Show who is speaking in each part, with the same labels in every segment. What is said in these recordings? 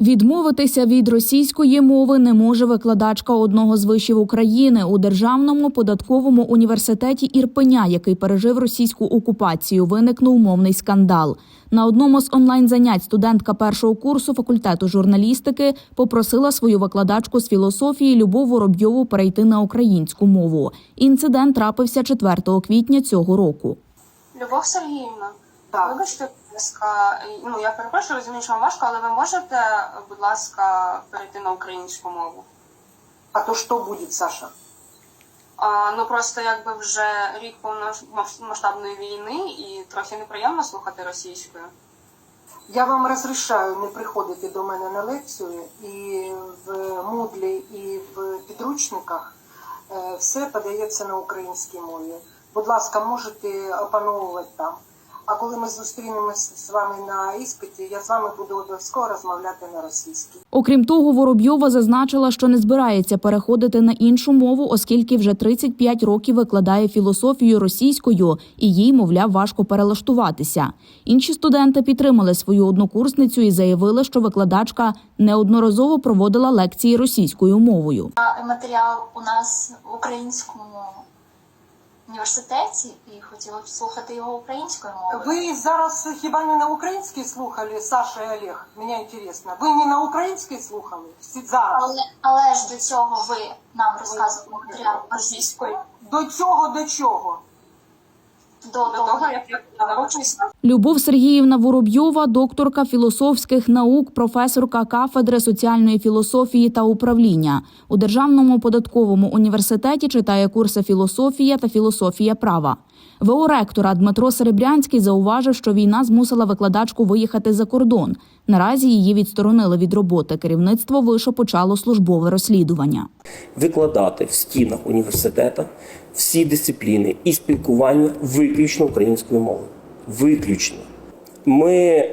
Speaker 1: Відмовитися від російської мови не може викладачка одного з вишів України у державному податковому університеті Ірпеня, який пережив російську окупацію. Виникнув мовний скандал. На одному з онлайн занять студентка першого курсу факультету журналістики попросила свою викладачку з філософії Любов Воробйову перейти на українську мову. Інцидент трапився 4 квітня цього року.
Speaker 2: Любов Сергіївна,
Speaker 3: Так.
Speaker 2: вибачте, ласка, ну я перепрошую, розумію, що вам важко, але ви можете, будь ласка, перейти на українську мову?
Speaker 3: А то что будет, Саша?
Speaker 2: А, ну просто якби вже рік повномасштабної війни і трохи неприємно слухати російською.
Speaker 3: Я вам розрішаю не приходити до мене на лекцію і в Мудлі, і в підручниках е, все подається на українській мові. Будь ласка, можете опановувати там. А коли ми зустрінемося з вами на іспиті, я з вами буду обов'язково розмовляти на російській.
Speaker 1: Окрім того, Воробйова зазначила, що не збирається переходити на іншу мову, оскільки вже 35 років викладає філософію російською, і їй, мовляв, важко перелаштуватися. Інші студенти підтримали свою однокурсницю і заявили, що викладачка неодноразово проводила лекції російською мовою.
Speaker 4: Матеріал у нас в українському університеті і хотіла б слухати його українською мовою.
Speaker 3: Ви зараз хіба не на українській слухали, Саша і Олег? Мені інтересно. Ви не на українській слухали? Всі Зараз.
Speaker 4: Але, але ж до цього ви нам розказували матеріал російською
Speaker 3: До цього до чого?
Speaker 4: До того,
Speaker 2: як я народжуюся,
Speaker 1: Любов Сергіївна Воробйова, докторка філософських наук, професорка кафедри соціальної філософії та управління у Державному податковому університеті читає курси філософія та філософія права. ВО ректора Дмитро Серебрянський зауважив, що війна змусила викладачку виїхати за кордон. Наразі її відсторонили від роботи. Керівництво вишу почало службове розслідування.
Speaker 5: викладати в стінах університету всі дисципліни і спілкування виключно українською мовою. Виключно. Ми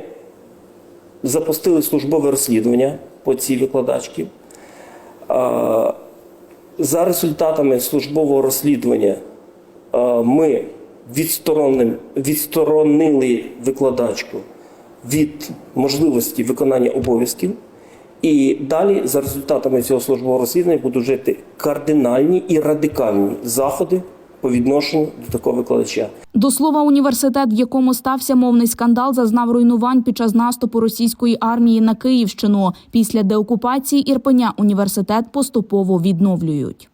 Speaker 5: запустили службове розслідування по цій викладачці. За результатами службового розслідування ми відсторонили, викладачку від можливості виконання обов'язків. І далі, за результатами цього службового розслідування, будуть жити кардинальні і радикальні заходи по відношенню до такого викладача.
Speaker 1: До слова, університет, в якому стався мовний скандал, зазнав руйнувань під час наступу російської армії на Київщину. Після деокупації Ірпеня університет поступово відновлюють.